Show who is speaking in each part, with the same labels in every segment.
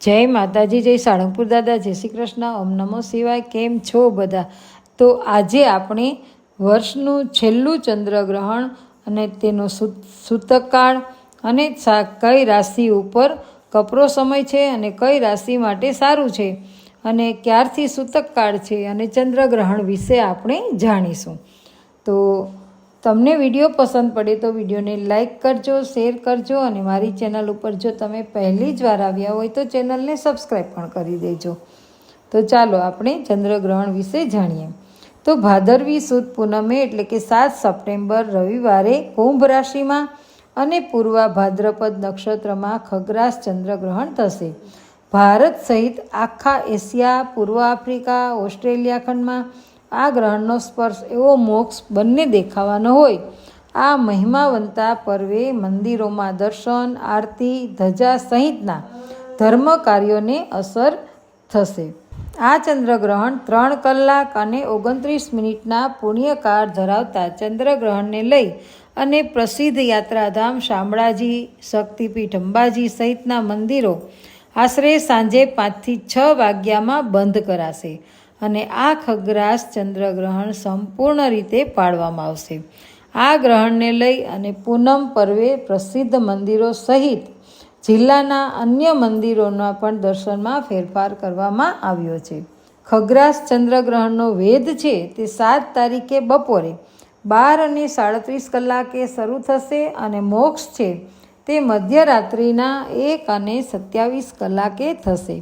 Speaker 1: જય માતાજી, જય સાળંગપુર દાદા, જય શ્રી કૃષ્ણ, ઓમ નમો શિવાય, કેમ છો બધા? તો આજે આપણે વર્ષનું છેલ્લું ચંદ્રગ્રહણ અને તેનો સૂતકકાળ અને કઈ રાશિ ઉપર કપરો સમય છે અને કઈ રાશિ માટે સારું છે અને ક્યારથી સૂતકકાળ છે અને ચંદ્રગ્રહણ વિશે આપણે જાણીશું. તો તમને વીડિયો પસંદ પડે તો વિડીયોને લાઇક કરજો, શેર કરજો અને મારી ચેનલ ઉપર જો તમે પહેલી જ વાર આવ્યા હોય તો ચેનલને સબસ્ક્રાઈબ પણ કરી દેજો. તો ચાલો આપણે ચંદ્રગ્રહણ વિશે જાણીએ. તો ભાદરવી સુદ પૂનમે એટલે કે સાત સપ્ટેમ્બર રવિવારે કુંભ રાશિમાં અને પૂર્વા ભાદ્રપદ નક્ષત્રમાં ખગ્રાસ ચંદ્રગ્રહણ થશે. ભારત સહિત આખા એશિયા, પૂર્વ આફ્રિકા, ઓસ્ટ્રેલિયા ખંડમાં આ ગ્રહણનો સ્પર્શ એવો મોક્ષ બંને દેખાવાનો હોય. આ મહિમાવંતા પર્વે મંદિરોમાં દર્શન, આરતી, ધજા સહિતના ધર્મ કાર્યોને અસર થશે. આ ચંદ્રગ્રહણ ત્રણ કલાક અને ઓગણત્રીસ મિનિટના પુણ્યકાળ ધરાવતા ચંદ્રગ્રહણને લઈ અને પ્રસિદ્ધ યાત્રાધામ શામળાજી, શક્તિપીઠ અંબાજી સહિતના મંદિરો આશરે સાંજે પાંચથી છ વાગ્યામાં બંધ કરાશે. અને આ ખગ્રાસ ચંદ્રગ્રહણ સંપૂર્ણ રીતે પાડવામાં આવશે. આ ગ્રહણને લઈ અને પૂનમ પર્વે પ્રસિદ્ધ મંદિરો સહિત જિલ્લાના અન્ય મંદિરોના પણ દર્શનમાં ફેરફાર કરવામાં આવ્યો છે. ખગ્રાસ ચંદ્રગ્રહણનો વેદ છે તે સાત તારીખે બપોરે બાર અને સાડત્રીસ કલાકે શરૂ થશે અને મોક્ષ છે તે મધ્યરાત્રિના એક અને સત્યાવીસ કલાકે થશે.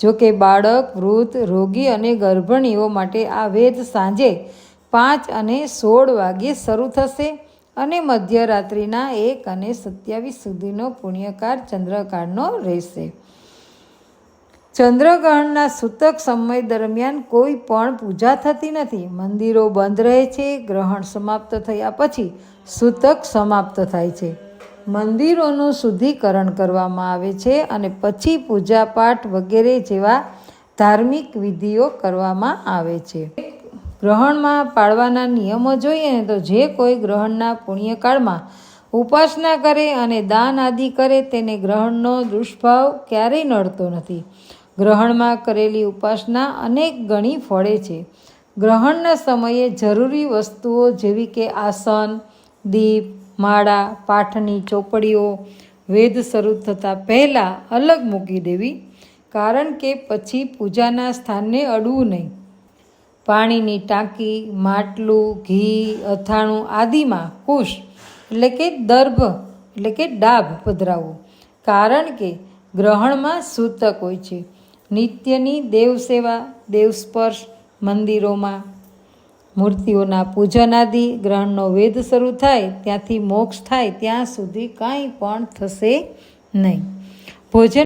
Speaker 1: જો કે બાળક, વૃદ્ધ, રોગી અને ગર્ભણીઓ માટે આ વેદ સાંજે પાંચ અને સોળ વાગ્યે શરૂ થશે અને મધ્યરાત્રિના એક અને સત્યાવીસ સુધીનો પુણ્યકાળ ચંદ્રકાળનો રહેશે. ચંદ્રગ્રહણના સૂતક સમય દરમિયાન કોઈ પણ પૂજા થતી નથી. મંદિરો બંધ રહે છે, ગ્રહણ સમાપ્ત થયા પછી સૂતક સમાપ્ત થાય છે. મંદિરોનું શુદ્ધિકરણ કરવામાં આવે છે અને પછી પૂજાપાઠ વગેરે જેવા ધાર્મિક વિધિઓ કરવામાં આવે છે. ગ્રહણમાં પાળવાના નિયમો જોઈએ ને તો જે કોઈ ગ્રહણના પુણ્યકાળમાં ઉપાસના કરે અને દાન આદિ કરે તેને ગ્રહણનો દુષ્ભાવ ક્યારેય નડતો નથી. ગ્રહણમાં કરેલી ઉપાસના અનેક ગણી ફળે છે. ગ્રહણના સમયે જરૂરી વસ્તુઓ જેવી કે આસન, દીપ માળા, પાઠની ચોપડીઓ, વેદ શરૂ થતાં પહેલાં અલગ મૂકી દેવી, કારણ કે પછી પૂજાના સ્થાનને અડવું નહીં. પાણીની ટાંકી, માટલું, ઘી, અથાણું આદિમાં કુશ, એટલે કે દર્ભ, એટલે કે ડાભ પધરાવો, કારણ કે ગ્રહણમાં સૂતક હોય છે. નિત્યની દેવ સેવા દેવ મંદિરોમાં મૂર્તિઓના પૂજન આદિ ગ્રહણનો વેદ શરૂ થાય, ત્યાંથી મોક્ષ થાય, ત્યાં સુધી કાંઈ પણ થશે નહીં. ભોજન